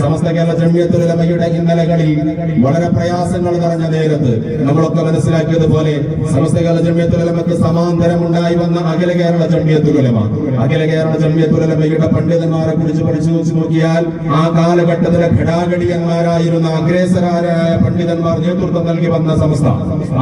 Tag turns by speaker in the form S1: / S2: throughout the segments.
S1: സമസ്ത കേരള ജമ്മിയത്തുലമയുടെ ഇന്നലകളിൽ വളരെ പ്രയാസങ്ങൾ നിറഞ്ഞ നേരത്ത് നമ്മളൊക്കെ മനസ്സിലാക്കിയതുപോലെ സമസ്ത കേരള ജമ്മിയത്തുലമക്ക് സമാന്തരം ഉണ്ടായി വന്ന അഖില കേരള ജമ്മിയത്തുലമ അഖില കേരള ജമ്മിയത്തുലമയുടെ പണ്ഡിതന്മാരെ കുറിച്ച് പഠിച്ചു വെച്ച് നോക്കിയാൽ ആ കാലഘട്ടത്തിലെ ഘടാഘടിയന്മാരായിരുന്ന അഗ്രേസരായ പണ്ഡിതന്മാർ നേതൃത്വം നൽകി വന്ന സംസ്ഥ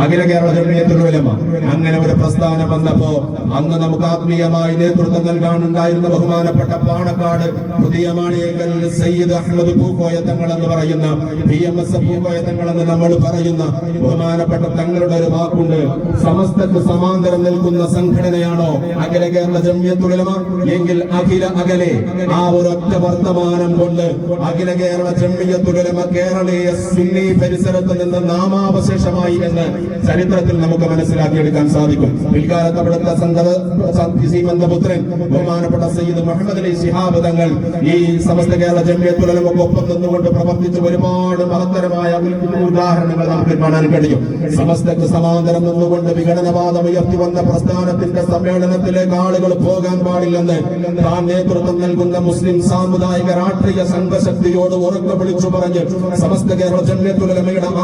S1: അഖില കേരള ജമ്മിയത്തുലമ അങ്ങനെ ഒരു പ്രസ്ഥാനം വന്നപ്പോ അന്ന് നമുക്ക് ആത്മീയമായി നേതൃത്വം നൽകാനുണ്ടായിരുന്ന ബഹുമാനപ്പെട്ട പാണക്കാട് പുതിയ മാണിയേക്കൽ സയ്യിദ് അഹമ്മദ് പൂക്കോയ തങ്ങൾ എന്ന് പറയുന്ന പി എം എസ് പൂക്കോയ തങ്ങൾ എന്ന് നമ്മൾ പറയുന്ന ബഹുമാനപ്പെട്ട തങ്ങളുടെ ഒരു വാക്കുണ്ട്. സമസ്തക്ക് സമാന്തരം നിൽക്കുന്ന സംഘടനയാണോ അഖില കേരള ജമ്യത്തുലമ? എങ്കിൽ അഖില അകലെ. ആ ഒരൊറ്റ വർത്തമാനം കൊണ്ട് അഖില കേരള ജമ്യത്തുലമ കേരളീയ സുന്നി പരിസരത്ത് നിന്ന് നാമാവശേഷമായി എന്ന് ചരിത്രത്തിൽ നമുക്ക് മനസ്സിലാക്കിയെടുക്കാൻ സാധിക്കും. പിൽക്കാലത്ത് അവിടുത്തെ സീമന്തപുത്രൻ ബഹുമാനപ്പെട്ട സയ്യിദ് മുഹമ്മദ് അലി ശിഹാബ് തങ്ങൾ ഈ സമസ്ത കേരള ജമ്യത്തുലമക്കൊപ്പം നിന്നുകൊണ്ട് പ്രവർത്തിച്ച ഒരുപാട് മഹത്തരമായ ഉദാഹരണങ്ങൾ നമുക്ക് കാണാൻ കഴിയും. സമസ്തക്ക് സമാന്തരം നിന്നുകൊണ്ട് വിഘടനവാദം ഉയർത്തി വന്ന പ്രസ്ഥാനത്തിന്റെ സമ്മേളനത്തിലേക്ക് ആളുകൾ പോകാൻ പാടില്ലെന്ന് താൻ നേതൃത്വം നൽകുന്ന മുസ്ലിം സാമുദായിക രാഷ്ട്രീയ സംഘശക്തിയോട് ഉറക്കെ വിളിച്ചു പറഞ്ഞ് സമസ്ത കേരള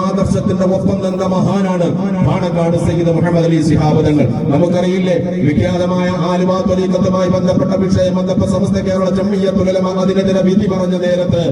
S1: ആദർശത്തിന്റെ ഒപ്പം നിന്ന മഹാനാണ് പാണക്കാട് സയ്യിദ് മുഹമ്മദ് അലി സിഹാബുദങ്ങൾ നമുക്കറിയില്ലേ വിഖ്യാതമായ ആലുവ തൊലീക്കത്തുമായി ബന്ധപ്പെട്ട വിഷയം വന്നപ്പോ സമസ്ത കേരള ജമ്മിയത്തുലമ അതിനെതിരെ വിധി പറഞ്ഞ നേരത്ത്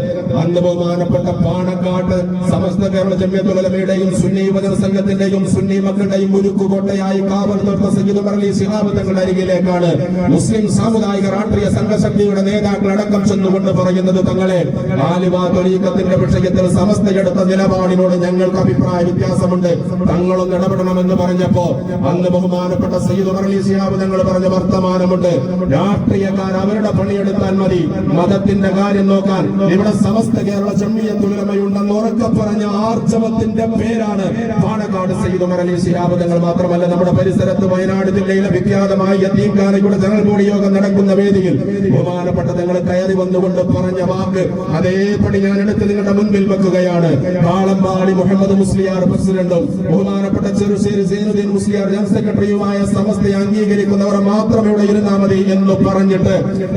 S1: അന്ന് ബഹുമാനപ്പെട്ട പാണക്കാട്ട് സമസ്ത കേരള ജമ്യതുലമയുടെയും സുന്നി യുവജന സംഘത്തിന്റെയും സുന്നി മക്കളുടെയും ഉരുക്കുകോട്ടയായി കാവൽ തൊട്ട സയ്യിദ് മറലി ശിഹാബത്തങ്ങളുടെ അരികിലേക്കാണ് മുസ്ലിം സാമുദായിക രാഷ്ട്രീയ സംഘശക്തിയുടെ നേതാക്കൾ അടക്കം ചെന്നുകൊണ്ട് പറയുന്നത് തങ്ങളെ ആലുവ തൊലീക്കത്തിന്റെ വിഷയത്തിൽ സമസ്തയെടുത്ത നിലപാടിനോട് ഞങ്ങൾക്ക് അഭിപ്രായ വ്യത്യാസമുണ്ട്. തങ്ങളൊന്ന് ഇടപെടണമെന്ന് പറഞ്ഞപ്പോ അന്ന് ബഹുമാനപ്പെട്ട സയ്യിദ് മറലി ശിഹാബ് തങ്ങൾ പറഞ്ഞ വർത്തമാനമുണ്ട്. രാഷ്ട്രീയക്കാർ അവരുടെ പണിയെടുത്താൽ മതി. മതത്തിന്റെ കാര്യം നോക്കാൻ ഇവിടെ സമസ്ത കേരള ജമ്മിയ തുലമയുണ്ടെന്ന് ഉറക്കെ പറഞ്ഞ ആർജവത്തിന്റെ പേരാണ് പാണക്കാട് അലി ശിഹാബ്. തങ്ങൾ മാത്രമല്ല നമ്മുടെ പരിസരത്ത് വയനാട് ജില്ലയിലെ വിഖ്യാതമായ യത്തീംഖാനയുടെ ജനറൽ ബോഡി യോഗം നടക്കുന്ന വേദിയിൽ ബഹുമാനപ്പെട്ട തങ്ങൾ കയറി വന്നുകൊണ്ട് പറഞ്ഞ വാക്ക് അതേപടി ഞാൻ എടുത്ത് നിങ്ങളുടെ മുൻപിൽ വെക്കുകയാണ്. കാളമ്പാടി മുഹമ്മദ് മുസ്ലിയാർ പ്രസിഡന്റും ബഹുമാനപ്പെട്ട ചെറുശ്ശേരി സൈനുദ്ദീൻ മുസ്ലിയാർ ജനറൽ സെക്രട്ടറിയുമായ സമസ്തയെ അംഗീകരിക്കുന്നവർ മാത്രമേ ഇവിടെ ഇരുന്നാൽ മതി എന്ന് പറഞ്ഞിട്ട്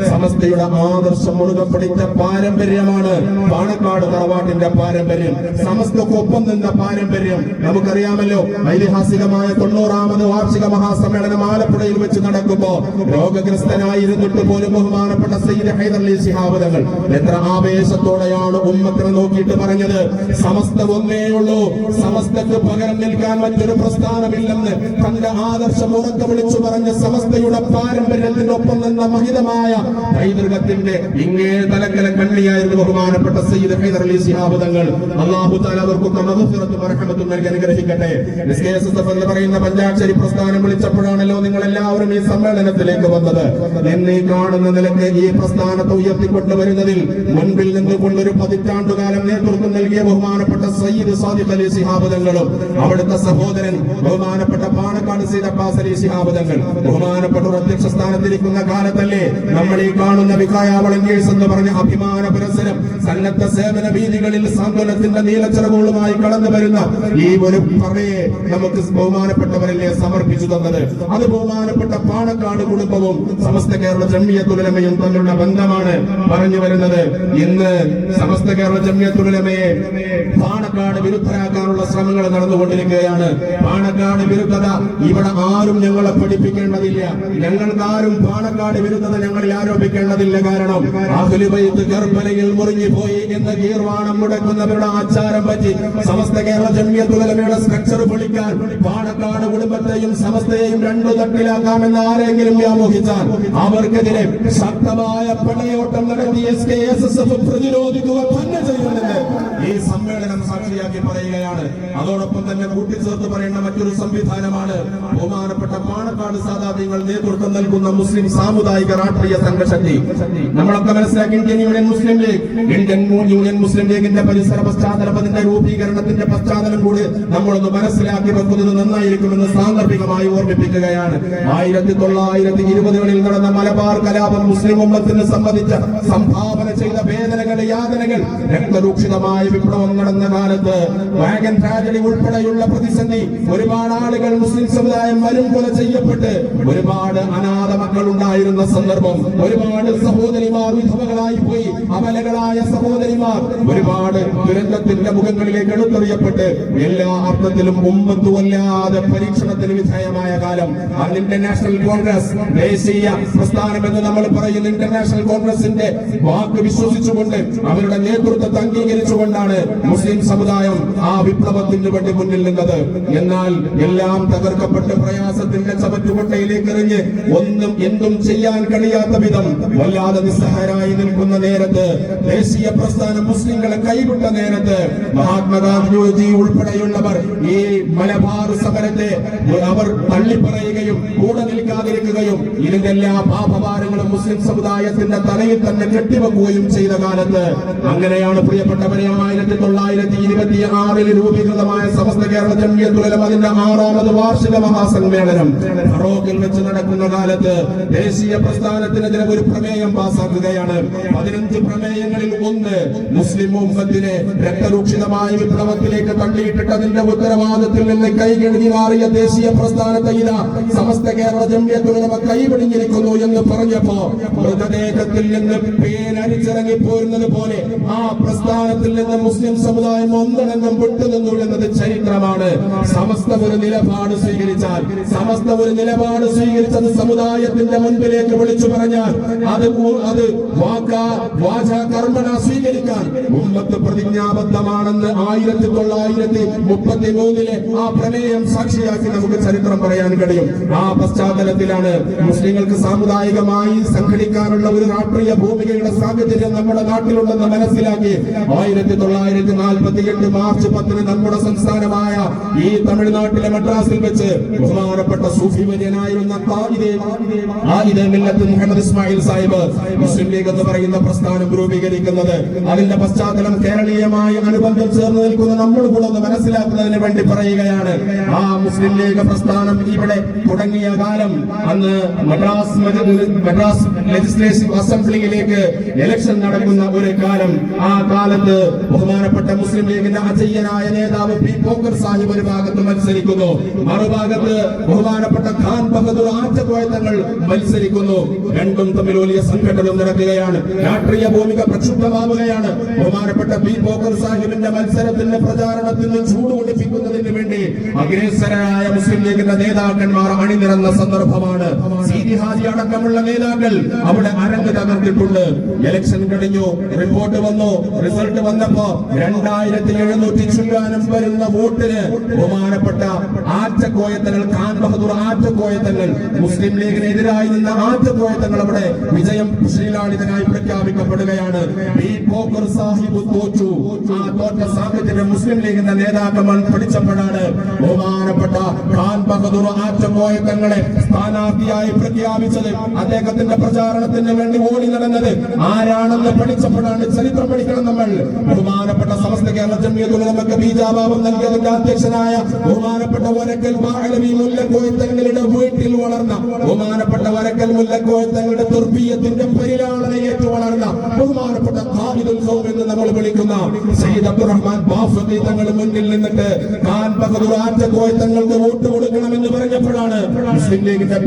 S1: സമസ്തയുടെ ആദർശം പിടിച്ച പാരമ്പര്യമാണ് പാണക്കാട് തറവാട്ടിന്റെ പാരമ്പര്യം സമസ്തക്കൊപ്പം നിന്ന പാരമ്പര്യം. നമുക്കറിയാമല്ലോ ഐതിഹാസികമായ തൊണ്ണൂറാമത് വാർഷിക മഹാസമ്മേളനം ആലപ്പുഴയിൽ വെച്ച് നടക്കുമ്പോ രോഗഗ്രസ്തനായിരുന്നിട്ട് പോലും ബഹുമാനപ്പെട്ട സയ്യിദ് ഹൈദർലി ശിഹാബ് തങ്ങൾ എത്ര ആവേശത്തോടെയാണ് ഉമ്മത്തിനെ നോക്കിയിട്ട് പറഞ്ഞത്. സമസ്ത ഒന്നേ ഉള്ളൂ. സമസ്തക്ക് പകരം നിൽക്കാൻ മറ്റൊരു പ്രസ്ഥാനമില്ലെന്ന് തന്റെ ആദർശം ഉറക്കെ വിളിച്ചു പറഞ്ഞ സമസ്തയുടെ പാരമ്പര്യത്തിനൊപ്പം നിന്ന മഹിതമായ പൈതൃകത്തിന്റെ ഇങ്ങേ തലക്കല കണ്ണിയായിരുന്നു ബഹുമാനപ്പെട്ട സയ്യിദ് ഹൈദർ അലി ശിഹാബ് തങ്ങൾ. അള്ളാഹു താല അവർക്കൊക്കെ മഹഫിറത്തും അർഹമത്തും നൽകി അനുഗ്രഹിക്കട്ടെ. എന്ന് പറയുന്ന പഞ്ചാക്ഷരി പ്രസ്ഥാനം വിളിച്ചപ്പോഴാണല്ലോ നിങ്ങൾ എല്ലാവരും ഈ സമ്മേളനത്തിലേക്ക് വന്നത്. എന്നീ കാണുന്ന നിലയ്ക്ക് ഈ പ്രസ്ഥാനത്തെ ഉയർത്തിക്കൊണ്ടുവരുന്നതിൽ മുൻപിൽ നിന്നുകൊണ്ട് ഒരു പതിറ്റാണ്ടുകാലം നേതൃത്വം നൽകിയ ബഹുമാനപ്പെട്ട സയ്യിദ് സാദിഖ് അലി ശിഹാബ് തങ്ങളും അവിടുത്തെ സഹോദരൻ ബഹുമാനപ്പെട്ട പാണക്കാട് സീദ് അബ്ബാസ് അലി ശിഹാബ് തങ്ങൾ. ബഹുമാനപ്പെട്ട അധ്യക്ഷ സ്ഥാനത്തിരിക്കുന്ന കാലത്തല്ലേ നമ്മൾ ഈ കാണുന്ന വികായ വളണ്ടിയേഴ്സ് എന്ന് പറഞ്ഞ അഭിമാന പുരസരം സന്നദ്ധ സേവന വീതികളിൽ സാന്ത്വനത്തിന്റെ നീലച്ചിറകുകളുമായി കടന്നു വരുന്ന ഈ ഒരു പറയെ നമുക്ക് ബഹുമാനപ്പെട്ടവരല്ലേ സമർപ്പിച്ചു തന്നത്. അത് ബഹുമാനപ്പെട്ട പാണക്കാട് കുടുംബവും സമസ്ത കേരള ജമ്മിയത്തുലമയും തമ്മിലുള്ള ബന്ധമാണ് പറഞ്ഞു വരുന്നത്. ഇന്ന് സമസ്ത കേരള ജമ്മിയത്തുലമയെ പാണക്കാട് വിരുദ്ധരാക്കാനുള്ള ശ്രമങ്ങൾ നടന്നുകൊണ്ടിരിക്കുകയാണ്. പാണക്കാട് വിരുദ്ധത ഇവിടെ ആരും ഞങ്ങളെ പഠിപ്പിക്കേണ്ടതില്ല. ഞങ്ങൾക്ക് ആരും പാണക്കാട് വിരുദ്ധത ഞങ്ങളിൽ ആരോപിക്കേണ്ടതില്ല. കാരണം അഖിലുബൈത്ത് കർബലയിൽ പോയി എന്ന മുടക്കുന്നവരുടെ ആചാരം പറ്റി സമസ്ത കേരള ജമ്മിയത്തുലമയുടെ സ്ട്രക്ചർ പൊളിക്കാൻ പാണക്കാട് കുടുംബത്തെയും സമസ്തയെയും രണ്ടു തട്ടിലാക്കാമെന്ന് ആരെങ്കിലും വ്യാമോഹിച്ചാൽ അവർക്കെതിരെ ശക്തമായ പടയോട്ടം നടത്തി S K S S F പ്രതിരോധിക്കുക തന്നെ ചെയ്യുന്നുണ്ട് ഈ സമ്മേളനം സാക്ഷിയാക്കി പറയുകയാണ്. അതോടൊപ്പം തന്നെ കൂട്ടിച്ചേർത്ത് പറയേണ്ട മറ്റൊരു സംവിധാനമാണ് ബഹുമാനപ്പെട്ട പാണക്കാട് സാധാത്യങ്ങൾ നേതൃത്വം നൽകുന്ന മുസ്ലിം സാമുദായിക രാഷ്ട്രീയ സംഘശക്തി. നമ്മളൊക്കെ മനസ്സിലാക്കി Indian Union Muslim League. Indian Union Muslim ലീഗിന്റെ പരിസര പശ്ചാത്തലം രൂപീകരണത്തിന്റെ പശ്ചാത്തലം കൂടി നമ്മളൊന്ന് മനസ്സിലാക്കി വെക്കുന്നത് നന്നായിരിക്കുമെന്ന് സാന്ദർഭികമായി ഓർമ്മിപ്പിക്കുകയാണ്. ആയിരത്തി തൊള്ളായിരത്തി ഇരുപതുകളിൽ നടന്ന മലബാർ കലാപം മുസ്ലിം ഉമ്മത്തിന് സംബന്ധിച്ച സംഭാവന ചെയ്ത വേദനകൾ യാതനകൾ രക്തരൂക്ഷിതമായ വിപ്ലവം നടന്ന കാലത്ത് വാഗൻ ട്രാജഡി ഉൾപ്പെടെയുള്ള പ്രതിസന്ധി ഒരുപാട് ആളുകൾ മുസ്ലിം സമുദായം മരുംകൊല ചെയ്യപ്പെട്ട് ഒരുപാട് അനാഥ മക്കൾ ഉണ്ടായിരുന്ന സന്ദർഭം ഒരുപാട് സഹോദരിമാർ വിധവകളായി പോയി അമലകളായി സഹോദരങ്ങളായ സഹോദരിമാർ ഒരുപാട് ദുരന്തത്തിന്റെ മുഖങ്ങളിലേക്ക് എടുത്തെറിയപ്പെട്ട് എല്ലാ അർത്ഥത്തിലും ഉമ്മത്തുമല്ലാതെ പരീക്ഷണത്തിന് വിധേയമായ കാലം. അന്ന് ഇന്റർനാഷണൽ കോൺഗ്രസ് ദേശീയ പ്രസ്ഥാനം എന്ന് നമ്മൾ പറയുന്ന. ഇന്റർനാഷണൽ കോൺഗ്രസിന്റെ വാക്ക് വിശ്വസിച്ചുകൊണ്ട് അവരുടെ നേതൃത്വത്തെ അംഗീകരിച്ചുകൊണ്ടാണ് മുസ്ലിം സമുദായം ആ വിപ്ലവത്തിന് വേണ്ടി മുന്നിൽ നിന്നത്. എന്നാൽ എല്ലാം തകർക്കപ്പെട്ട് പ്രയാസത്തിന്റെ ചവറ്റുകൊട്ടയിലേക്ക് എറിഞ്ഞ് ഒന്നും എന്തും ചെയ്യാൻ കഴിയാത്ത വിധം വല്ലാതെ നിസ്സഹായരായി നിൽക്കുന്ന നേരത്ത് ദേശീയ പ്രസ്ഥാനം മുസ്ലിങ്ങളെ കൈവിട്ട നേരത്ത് മഹാത്മാഗാന്ധിജി ഉൾപ്പെടെയുള്ളവർ ഈ മലബാർ സമരത്തെ അവർ തള്ളിപ്പറയുകയും കൂടെ നിൽക്കാതിരിക്കുകയും ഇതിന്റെ എല്ലാ പാപഭാരങ്ങളും മുസ്ലിം സമുദായത്തിന്റെ തലയിൽ തന്നെ കെട്ടിവെക്കുകയും ചെയ്ത കാലത്ത് അങ്ങനെയാണ് പ്രിയപ്പെട്ടവരെ ആയിരത്തി തൊള്ളായിരത്തി ഇരുപത്തി ആറിൽ രൂപീകൃതമായ സമസ്ത കേരള ജമിയത്തുലം അതിന്റെ ആറാമത് വാർഷിക മഹാസമ്മേളനം ഫറോക്കിൽ വെച്ച് നടക്കുന്ന കാലത്ത് ദേശീയ പ്രസ്ഥാനത്തിനെതിരെ ഒരു പ്രമേയം പാസാക്കുകയാണ്. പതിനഞ്ച് പ്രമേയങ്ങളിൽ ഒന്ന് മുസ്ലിം ഉമ്മത്തിനെ രക്തരൂക്ഷിതമായ വിപ്ലവത്തിലേക്ക് തള്ളിയിട്ടിട്ടതിന്റെ ഉത്തരവാദിത്തത്തിൽ നിന്ന് കൈകഴുകി മാറിയ ദേശീയ പ്രസ്ഥാനത്തെ ഇതാ സമസ്ത കേരള ജമ്യത്തുലമ കൈപിടിഞ്ഞിരിക്കുന്നു എന്ന് പറഞ്ഞപ്പോ മൃതദേഹത്തിൽ നിന്ന് പേനരിച്ചിറങ്ങി പോരുന്നത് പോലെ ആ പ്രസ്ഥാനത്തിൽ നിന്ന് മുസ്ലിം സമുദായം ഒന്നടങ്കം വിട്ടുനിന്നു എന്നത് ചരിത്രമാണ്. സമസ്ത ഒരു നിലപാട് സ്വീകരിച്ചാൽ സമസ്ത ഒരു നിലപാട് സ്വീകരിച്ചത് സമുദായത്തിന്റെ മുൻപിലേക്ക് വിളിച്ചു പറഞ്ഞാൽ അത് അത് വാക്ക വാച കർമ്മണ സ്വീകരിക്കാൻ ഉമ്മത്ത് പ്രതിജ്ഞാബദ്ധമാണെന്ന് ആയിരത്തി തൊള്ളായിരത്തി മുപ്പത്തി മൂന്നിലെ ആ പ്രമേയം സാക്ഷിയാക്കി നമുക്ക് ചരിത്രം പറയാൻ കഴിയും. ആ പശ്ചാത്തലത്തിലാണ് മുസ്ലിങ്ങൾക്ക് സാമുദായികമായി സംഘടിക്കാനുള്ള ഒരു രാഷ്ട്രീയ ഭൂമികയുടെ സാഹചര്യം നമ്മുടെ നാട്ടിലുണ്ടെന്ന് മനസ്സിലാക്കി ആയിരത്തി തൊള്ളായിരത്തി നാൽപ്പത്തി എട്ട് മാർച്ച് പത്തിന് നമ്മുടെ സംസ്ഥാനമായ ഈ തമിഴ്നാട്ടിലെ മദ്രാസിൽ വെച്ച് ബഹുമാനപ്പെട്ട സൂഫി വര്യനായിരുന്ന മുഹമ്മദ് ഇസ്മായിൽ സാഹിബ് മുസ്ലിം ലീഗ് എന്ന് പറയുന്ന പ്രസ്ഥാനം രൂപീകരിക്കുന്നത് അതിന്റെ പശ്ചാത്തലം കേരളീയമായി അനുബന്ധം ചേർന്ന് നിൽക്കുന്ന നമ്മൾ കൂടെ മനസ്സിലാക്കുന്നതിന് വേണ്ടി പറയുകയാണ്. ആ മുസ്ലിം ലീഗ് പ്രസ്ഥാനം ഇവിടെ തുടങ്ങിയ കാലം അന്ന് മദ്രാസ് മദ്രാസ് ലെജിസ്ലേറ്റീവ് അസംബ്ലിയിലേക്ക് ഇലക്ഷൻ നടക്കുന്ന ഒരു കാലം. ആ കാലത്ത് ബഹുമാനപ്പെട്ട മുസ്ലിം ലീഗിന്റെ അജയ്യനായ നേതാവ് പി പോക്കർ സാഹിബ് ഒരു ഭാഗത്ത് മത്സരിക്കുന്നു. മറുഭാഗത്ത് ബഹുമാനപ്പെട്ട ഖാൻ ബഹദൂർ ആറ്റക്കോയത്തങ്ങൾ മത്സരിക്കുന്നു. രണ്ടും തമ്മിൽ വലിയ സംഘടനം നടക്കുകയാണ്. രാഷ്ട്രീയ ഭൂമിക പ്രക്ഷുബ്ധമാവുകയാണ് ബഹുമാനപ്പെട്ട പി. പോക്കർ സാഹിബിന്റെ മത്സരത്തിന്റെ പ്രചാരണത്തിന് ചൂട് കൊടുപ്പിക്കുന്നതിന് വേണ്ടി അഗ്രേസരായ മുസ്ലിം ലീഗിന്റെ നേതാക്കന്മാർ അണിനിരന്ന സന്ദർഭമാണ്. സീതി അടക്കമുള്ള നേതാക്കൾ അവിടെ അരങ്ങ് തകർത്തിട്ടുണ്ട്. ഇലക്ഷൻ കഴിഞ്ഞു റിപ്പോർട്ട് വന്നു റിസൾട്ട് വന്നപ്പോ രണ്ടായിരത്തി എഴുന്നൂറ്റി ചുല്ലാനും വരുന്ന വോട്ടിന് ബഹുമാനപ്പെട്ട ആറ്റക്കോയത്തങ്ങൾ ഖാൻ ബഹദൂർ ആറ്റക്കോയത്തങ്ങൾ മുസ്ലിം ലീഗിനെതിരായി നിന്ന ആറ്റക്കോയത്തങ്ങൾ അവിടെ വിജയം ശ്രീലാളിതനായി പ്രഖ്യാപിക്കപ്പെടുകയാണ്. പി പോക്കർ സാഹിബ് തോറ്റു. ആ തോറ്റ സാഹചര്യം മുസ്ലിം ലീഗിന്റെ നേതാക്കന്മാർ പഠിച്ചപ്പോഴാണ് ബഹുമാനപ്പെട്ട ഖാൻ ബഹദൂർ ആറ്റക്കോയത്തങ്ങളെ സ്ഥാനാർത്ഥിയായി പ്രഖ്യാപിച്ചത്. അദ്ദേഹത്തിന്റെ പ്രചാരണത്തിന് വേണ്ടി ഓടി നടന്നത് ആരാണെന്ന് പഠിച്ചപ്പോഴാണ് ചരിത്രം പഠിക്കണം നമ്മൾ. ബഹുമാനപ്പെട്ട സമസ്ത കേരള ജമിയത്തുൽ നമുക്ക് ബീജാഭാവം നൽകിയതിന്റെ അധ്യക്ഷനായ ബഹുമാനപ്പെട്ട വരക്കൽ മുല്ലക്കോയ തങ്ങളുടെ വീട്ടിൽ വളർന്ന ബഹുമാനപ്പെട്ട വരക്കൽ മുല്ലക്കോയത്തങ്ങളുടെ തുർബീയത്തിന്റെ പരിലാളന ഏറ്റു വളർന്ന ബഹുമാനപ്പെട്ട ഖൗം എന്ന് നമ്മൾ വിളിക്കുന്ന സയ്യിദ് അബ്ദുറഹ്മാൻ മുന്നിൽ നിന്നിട്ട് ആറ്റക്കോയത്തങ്ങൾക്ക് വോട്ട് കൊടുക്കണമെന്ന് പറഞ്ഞപ്പോഴാണ് ലീഗിന്റെ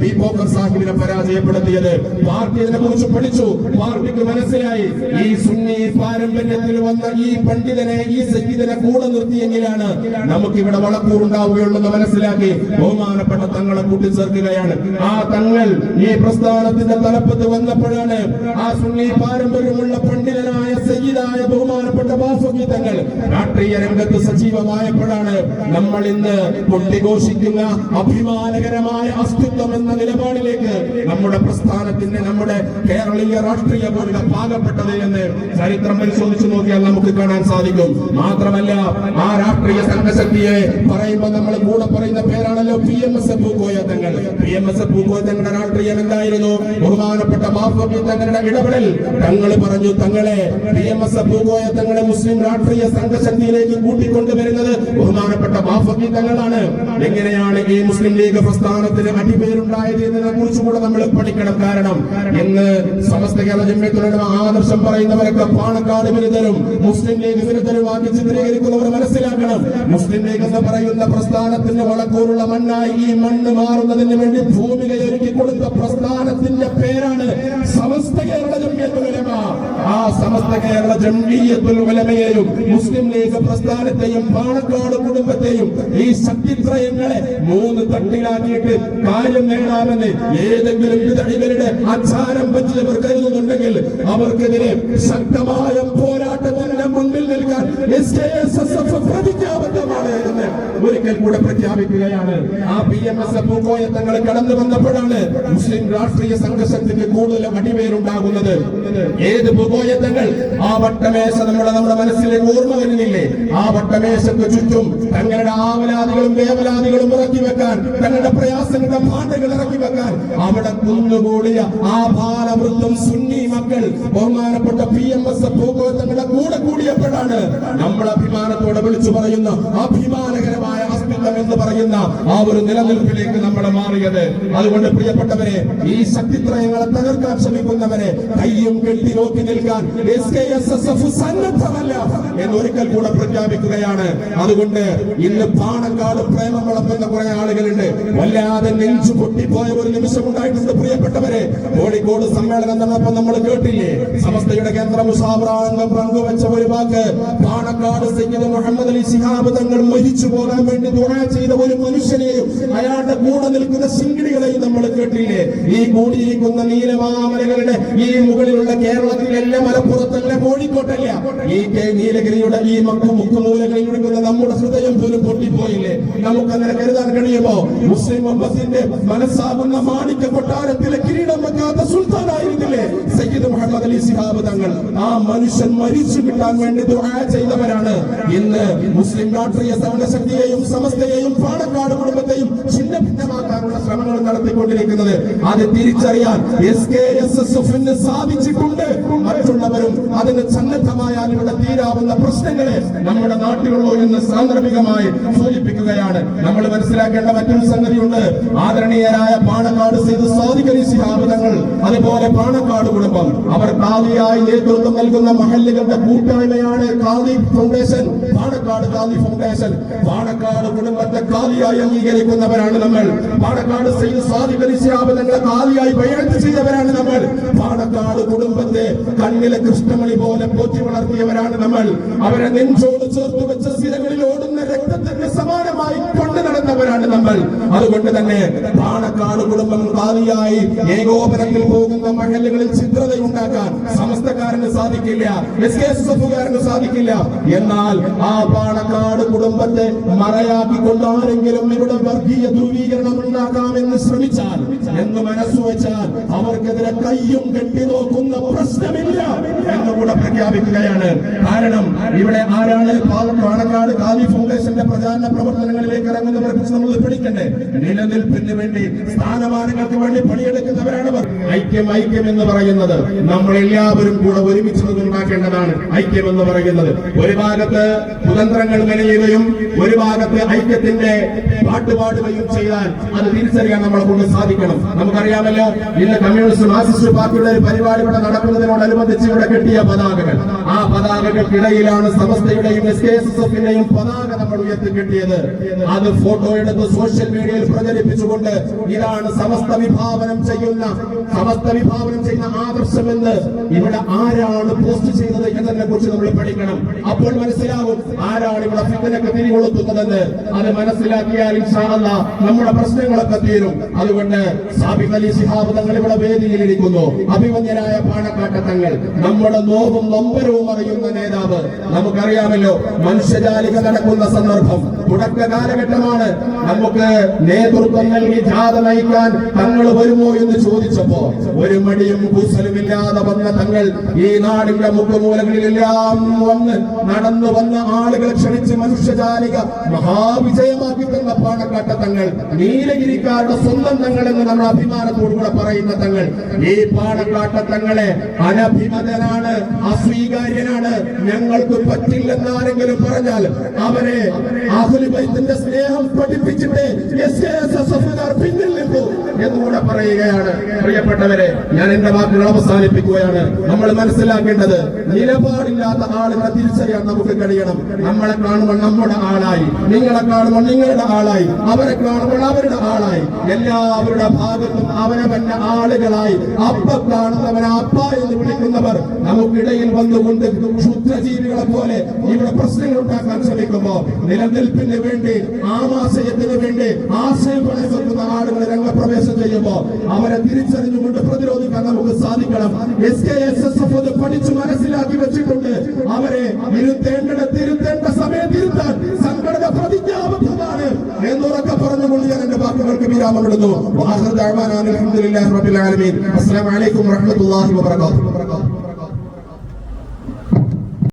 S1: സാഹിബിനെ പരാജയപ്പെടുത്തിയത്. പാർട്ടി കുറിച്ച് പഠിച്ചു. പാർട്ടിക്ക് മനസ്സിലായി. ഈ സുന്നി പാരമ്പര്യത്തിൽ വന്ന ഈ പണ്ഡിതനെ ഈ സയ്യിദിനെ കൂടെ നിർത്തിയെങ്കിലാണ് നമുക്ക് ഇവിടെ വളക്കൂറുണ്ടാവുകയുള്ളൂ എന്ന് മനസ്സിലാക്കി ബഹുമാനപ്പെട്ട തങ്ങളെ കൂട്ടിച്ചേർക്കുകയാണ്. ആ തങ്ങൾ ഈ പ്രസ്ഥാനത്തിന്റെ തലപ്പത്ത് വന്നപ്പോഴാണ് ആ സുന്നി പാരമ്പര്യമുള്ള പണ്ഡിതനായ സയ്യിദായ ബഹുമാനപ്പെട്ട വാസുഗീതങ്ങൾ. തങ്ങൾ രാഷ്ട്രീയ രംഗത്ത് സജീവമായപ്പോഴാണ് നമ്മൾ ഇന്ന് കൊട്ടിഘോഷിക്കുന്ന അഭിമാനകരമായ അസ്തിത്വം എന്ന നിലപാടിലേക്ക് നമ്മുടെ പ്രസ്ഥാനത്തിന്റെ നമ്മുടെ കേരളീയ രാഷ്ട്രീയ പോലെ പാകപ്പെട്ടത് എന്ന് ചരിത്രം പരിശോധിച്ചു നോക്കിയാൽ നമുക്ക് കാണാൻ സാധിക്കും. മാത്രമല്ല ആ രാഷ്ട്രീയ സംഘശക്തിയെ പറയുമ്പോൾ നമ്മൾ കൂടെ പറയുന്ന പേരാണല്ലോ P M S Pookoya Thangal. P M S Pookoya തങ്ങളുടെ രാഷ്ട്രീയം എന്തായിരുന്നു? ബഹുമാനപ്പെട്ട മാഫോ തങ്ങളുടെ ഇടപെടൽ തങ്ങൾ പറഞ്ഞു തങ്ങളെ തങ്ങളെ മുസ്ലിം രാഷ്ട്രീയ സംഘശക്തിയിലേക്ക് കൂട്ടിക്കൊണ്ടുവരുന്നത് ബഹുമാനപ്പെട്ട ബാഫക്കി തങ്ങളാണ്. എങ്ങനെയാണ് ഈ മുസ്ലിം ലീഗ് പ്രസ്ഥാനത്തിന് അടിപേരുണ്ടായത് എന്നതിനെ കുറിച്ച് കൂടെ നമ്മൾ പഠിക്കണം. കാരണം ഇന്ന് സമസ്ത കേരള ജമ്യത്തിലുള്ള ആദർശം പറയുന്നവരൊക്കെ പാണക്കാട് വിരുദ്ധരും മുസ്ലിം ലീഗ് വിരുദ്ധരുമാക്കി ചിത്രീകരിക്കുന്നവർ മനസ്സിലാക്കണം. മുസ്ലിം ലീഗ് എന്ന് പറയുന്ന പ്രസ്ഥാനത്തിന്റെ വളക്കൂറുള്ള മണ്ണായി ഈ മണ്ണ് മാറുന്നതിന് വേണ്ടി ഭൂമികയൊരുക്കി കൊടുത്ത പ്രസ്ഥാനത്തിന്റെ പേരാണ് സമസ്ത കേരള ജംഇയ്യത്തുൽ ഉലമ ആ സമസ്ത കേരള ജംഇയ്യത്തുൽ ഉലമയെയും മുസ്ലിം ലീഗ് പ്രസ്ഥാനത്തെയും പാണക്കാട് കുടുംബത്തെയും ഈ ശക്തിത്രയങ്ങളെ മൂന്ന് തട്ടിലാക്കിയിട്ട് കാര്യം നേടാമെന്ന് ഏതെങ്കിലും വിദഗ്ധരുടെ അച്ചാരം പറ്റിയവർ കരുതുന്നുണ്ടെങ്കിൽ അവർക്കെതിരെ ശക്തമായ പോരാട്ടത്തിന്റെ ഒരിക്കൽ കൂടെ പ്രഖ്യാപിക്കുകയാണ്. ആ പി എം എസ് എഫ് തങ്ങൾ കടന്നു വന്നപ്പോഴാണ് മുസ്ലിം രാഷ്ട്രീയ സംഘർഷത്തിന് കൂടുതൽ അടിവേരുണ്ടാകുന്നത്. ഏത് ഭൂഗോയത്തങ്ങൾ ആ വട്ടമേശ നമ്മുടെ നമ്മുടെ മനസ്സിലേക്ക് ഓർമ്മ വരുന്നില്ലേ? ആ വട്ടമേശക്ക് ചുറ്റും തങ്ങളുടെ ആവലാദികളും വേവലാദികളും ഇറക്കി വെക്കാൻ തങ്ങളുടെ പ്രയാസങ്ങളുടെ പാട്ടുകൾ ഇറക്കി വെക്കാൻ അവിടെ കുന്നുകൂടിയ ആ ബാലവൃത്തം സുന്നി മക്കൾ ബഹുമാനപ്പെട്ട പി എം എസ് ഭൂഗോളങ്ങളുടെ കൂടെ കൂടിയപ്പോഴാണ് നമ്മൾ അഭിമാനത്തോടെ വിളിച്ചു പറയുന്ന അഭിമാനകരമായ അസ്തിത്വം എന്ന് പറയുന്ന ആ ഒരു നിലനിൽപ്പിലേക്ക് നമ്മൾ മാറിയത്. അതുകൊണ്ട് പ്രിയപ്പെട്ടവരെ ഈ ശക്തിത്രയങ്ങളെ തകർക്കാൻ ശ്രമിക്കുന്നവരെ കയ്യും കെട്ടി നോക്കി നിൽക്കാൻ S K S S F സന്നദ്ധമല്ല എന്ന് ഒരിക്കൽ കൂടെ പ്രഖ്യാപിക്കുകയാണ്. അതുകൊണ്ട് ഇന്ന് പാണക്കാട് പ്രേമം വളർത്തുന്ന കുറെ ആളുകളുണ്ട്. വല്ലാതെ നെഞ്ചു പൊട്ടിപ്പോയ ഒരു നിമിഷം ഉണ്ടായിട്ടുണ്ട് പ്രിയപ്പെട്ടവരെ. കോഴിക്കോട് സമ്മേളനം നടന്നപ്പോൾ നമ്മൾ കേട്ടില്ലേ? സമസ്തയുടെ കേന്ദ്ര മുസാവറാംഗം പങ്കുവെച്ച ഒരു വാക്ക്. പാണക്കാട് സയ്യിദ് മുഹമ്മദ് അലി ശിഹാബ് തങ്ങൾ മരിച്ചു പോകാൻ വേണ്ടി ദുആ ചെയ്ത ഒരു മനുഷ്യനെയും അയാളുടെ കൂടെ നിൽക്കുന്ന സിംഗിടികളെയും നമ്മൾ കേട്ടില്ലേ? ഈ കൂടിയിരിക്കുന്ന നീലമാമലകളുടെ ഈ മുകളിലുള്ള കേരളത്തിലല്ല മലപ്പുറത്തല്ല കോഴിക്കോട്ടല്ല. ഈ നീലഗിരിയുടെ ഈ മക്കു മുക്കുമൂലകളിൽ നമ്മുടെ ഹൃദയം പോലും പൊട്ടിപ്പോയില്ലേ? നമുക്കങ്ങനെ കരുതാൻ കഴിയുമോ? മുസ്ലിം അമ്പത്തിന്റെ മനസ്സാകുന്ന മാണിക്യ കൊട്ടാരത്തിലെ കിരീടം വെക്കാത്ത സുൽത്താനായിരുന്നില്ലേ? സയ്യിദ് മുഹമ്മദ് അലി സിഹാബ് തങ്ങൾ. ആ മനുഷ്യൻ മരിച്ചു കിട്ടാൻ വേണ്ടി ദുആ ചെയ്തവരാണ്. ഇന്ന് മുസ്ലിം രാഷ്ട്രീയ സമരശക്തിയെയും സമസ്തയെയും പാണക്കാട് കുടുംബത്തെയും ഛിന്ന ഭിന്നമാക്കാനുള്ള ശ്രമങ്ങൾ നടത്തിക്കൊണ്ടിരിക്കുന്നത്. അത് തിരിച്ചറിയാൻ എസ് കെ എസ് എസ് എഫിന് സാധിച്ചിട്ടുണ്ട്. മറ്റുള്ളവരും അതിന് സന്നദ്ധമായാൽ ഇവിടെ തീരാവുന്ന പ്രശ്നങ്ങളെ നമ്മുടെ നാട്ടിലുള്ളൂ എന്ന് സാന്ദർഭികമായി സൂചിപ്പിക്കുകയാണ്. നമ്മൾ മനസ്സിലാക്കേണ്ട മറ്റൊരു സംഗതിയുണ്ട്. ആദരണീയരായ പാണക്കാട് ചെയ്ത് സാധിക്കലി ശിഹാബിതങ്ങൾ അതുപോലെ പാണക്കാട് കുടുംബം. അവർ കാവിയായി നേതൃത്വം നൽകുന്ന മഹല്ലുകളുടെ കൂട്ടായ്മയാണ് കാവി ഫൗണ്ടേഷൻ പാണക്കാട് കാവി ഫൗണ്ടേഷൻ. പാണക്കാട് കുടുംബത്തെ കാലിയായി അംഗീകരിക്കുന്നവരാണ് നമ്മൾ. പാണക്കാട് ശിഹാബിതങ്ങളെ കാലിയായി ബയത്ത് ചെയ്തവരാണ് നമ്മൾ. പാണക്കാട് കുടുംബത്തെ കണ്ണിലെ കൃഷ്ണമണി പോലെ പോറ്റി വളർത്തിയവരാണ് നമ്മൾ. അവരെ നെഞ്ചോട് ചേർത്ത് വെച്ച സ്ഥിരങ്ങളിൽ ഓടുന്ന രക്തത്തിന് സമാനമായി കൊണ്ടു നടന്നവരാണ് നമ്മൾ. അതുകൊണ്ട് തന്നെ പാണക്കാട് കുടുംബം കാലിയായി ഏകോപനത്തിൽ പോകുന്ന മഹലുകളിൽ ചിത്രതയുണ്ടാക്കാൻ സമസ്തക്കാരന് സാധിക്കില്ല എസ് കെ എസ് എഫുകാരന് സാധിക്കില്ല. എന്നാൽ ആ പാണക്കാട് കുടുംബത്തെ മറയാക്കിക്കൊണ്ട് ആരെങ്കിലും ഇവിടെ വർഗീയ ധ്രുവീകരണം ഉണ്ടാക്കാമെന്ന് ശ്രമിച്ചാൽ എന്ന് മനസ്സു വെച്ചാൽ അവർക്കെതിരെ കയ്യും കെട്ടി നോക്കുന്ന പ്രശ്നമില്ല എന്ന് കൂടെ പ്രഖ്യാപിക്കുകയാണ്. കാരണം ഇവിടെ ആരാണ് പാണക്കാട് കാലി ഫൗണ്ടേഷന്റെ പ്രചാരണ പ്രവർത്തനങ്ങളിലേക്ക് ഇറങ്ങുന്നവരെ കുറിച്ച് നമ്മൾ പിടിക്കണ്ടേ? നിലനിൽപ്പിന് വേണ്ടി സ്ഥാനമാനങ്ങൾക്ക് വേണ്ടി പണിയെടുക്കുന്നവരാണ് ഐക്യം ഐക്യം എന്ന് പറയുന്നത് നമ്മൾ എല്ലാവരും കൂടെ ഒരുമിച്ച് ഉണ്ടാക്കേണ്ടതാണ് ഐക്യം എന്ന് പറയുന്നത്. ഒരു ഭാഗത്ത് കുതന്ത്രങ്ങൾ മെനയുകയും ഒരു ഭാഗത്ത് ഐക്യത്തിന്റെ പാട്ടുപാടുകയും ചെയ്യാൻ അത് തിരിച്ചറിയാൻ നമ്മളെ കൊണ്ട് സാധിക്കണം. നമുക്കറിയാമല്ലോ ഇന്ന് കമ്മ്യൂണിസ്റ്റ് മാർക്സിസ്റ്റ് പാർട്ടിയുടെ ഒരു പരിപാടി ഇവിടെ നടക്കുന്നതിനോടനുബന്ധിച്ച് ഇവിടെ കിട്ടിയ പതാകകൾ. ആ പതാകകൾക്കിടയിലാണ് സമസ്തയുടെയും എസ് കെ എസ് എസ് എഫിന്റെയും പതാക നമ്മൾ ഉയർത്തി കിട്ടിയത് അത് ഫോട്ടോ എടുത്ത് സോഷ്യൽ മീഡിയയിൽ പ്രചരിപ്പിച്ചുകൊണ്ട് ഇതാണ് സമസ്ത വിഭാവനം ചെയ്യുന്ന സമസ്ത വിഭാവനം ചെയ്യുന്ന ആദർശം എന്ന് ഇവിടെ ആരാണ് പോസ്റ്റ് ചെയ്തത് എന്നതിനെ കുറിച്ച് നമ്മൾ പഠിക്കണം. അപ്പോൾ മനസ്സിലാകും ആരാണ് ഇവിടെ ഫിറ്റിനൊക്കെ തിരികൊളുത്തുന്നതെന്ന്. അത് മനസ്സിലാക്കിയാൽ ഇൻഷാ അല്ലാ നമ്മുടെ പ്രശ്നങ്ങളൊക്കെ തീരും. അതുകൊണ്ട് സാബിഖ് അലി ശിഹാബ് തങ്ങൾ ഇവിടെ വേദിയിലിരിക്കുന്നു അഭിമന്യരായ പാണക്കാട്ട തങ്ങൾ നമ്മുടെ നോവും നൊമ്പരവും അറിയുന്ന നേതാവ് നമുക്കറിയാമല്ലോ മനുഷ്യജാലിക നടക്കുന്ന സന്ദർഭം. തുടക്ക കാലഘട്ടമാണ് നമുക്ക് നേതൃത്വം നൽകി ജാഥ നയിക്കാൻ തങ്ങൾ വരുമോ എന്ന് ചോദിച്ചപ്പോ ഒരു മടിയും കൂസലുമില്ലാതെ വന്ന തങ്ങൾ ഈ നാടിന്റെ മുഖമൂലങ്ങളിലെല്ലാം വന്ന് നടന്നു വന്ന ആളുകളെ ക്ഷണിച്ച് മനുഷ്യജാലിക മഹാവിജയമാക്കി തന്ന പാണക്കാട്ട തങ്ങൾ നീലഗിരിക്കാരുടെ സ്വന്തം തങ്ങൾ എന്ന് നമ്മൾ അഭിമാനത്തോടുകൂടെ പറയുന്ന തങ്ങൾ. ഈ പാണക്കാട്ട തങ്ങളെ അനഭിമതനാണ് അസ്വീകാര്യനാണ്. ഞങ്ങൾക്ക് പറ്റില്ലെന്ന് ആരെങ്കിലും പറഞ്ഞാൽ അവരെ അഹുലിബൈത്തിന്റെ സ്നേഹം പഠിപ്പിച്ചിട്ട് പിന്നിൽ എന്നുകൂടെ പറയുകയാണ്. പ്രിയപ്പെട്ടവരെ ഞാൻ എന്റെ വാക്കുകൾ അവസാനിപ്പിക്കുകയാണ്. നമ്മൾ മനസ്സിലാക്കേണ്ടത് നിലപാടില്ലാത്ത ആളുകളെ തിരിച്ചറിയാൻ നമുക്ക് കഴിയണം. നമ്മളെ കാണുമ്പോൾ നമ്മുടെ ആളായി. നിങ്ങളെ കാണുമ്പോൾ നിങ്ങളുടെ ആളായി. അവരെ കാണുമ്പോൾ അവരുടെ ആളായി. എല്ലാവരുടെ ഭാഗത്തും അവനവന്റെ ആളുകളായി. അപ്പ കാണുന്നവനെ അപ്പ എന്ന് വിളിക്കുന്നവർ നമുക്കിടയിൽ വന്നുകൊണ്ട് ക്ഷുദ്രജീവികളെ പോലെ ഇവിടെ പ്രശ്നങ്ങൾ ഉണ്ടാക്കാൻ ശ്രമിക്കുമ്പോ നിലനിൽപ്പിന് വേണ്ടി ആമാശയത്തിന് വേണ്ടി ആശയം പണിവെക്കുന്ന ആളുകൾ രംഗപ്രവേശം ചെയ്യുമ്പോ അവരെ തിരിച്ചറിഞ്ഞുകൊണ്ട് പ്രതിരോധിക്കാൻ നമുക്ക് സാധിക്കണം. S K S S F പഠിച്ചു മനസ്സിലാക്കി വെച്ചിട്ടുണ്ട്. അവരെ ഇരുത്തേണ്ടത് തിരുത്തേണ്ട സമയം തിരുത്താൻ സംഘടന പ്രതിജ്ഞാബദ്ധമാണ് എന്നുറക്കെ പറഞ്ഞുകൊണ്ട് ഞാൻ എന്റെ വാക്കുകൾക്ക് വിരാമമിടുന്നു. അസ്സലാമു അലൈക്കും വറഹ്മത്തുള്ളാഹി വബറകാതുഹു.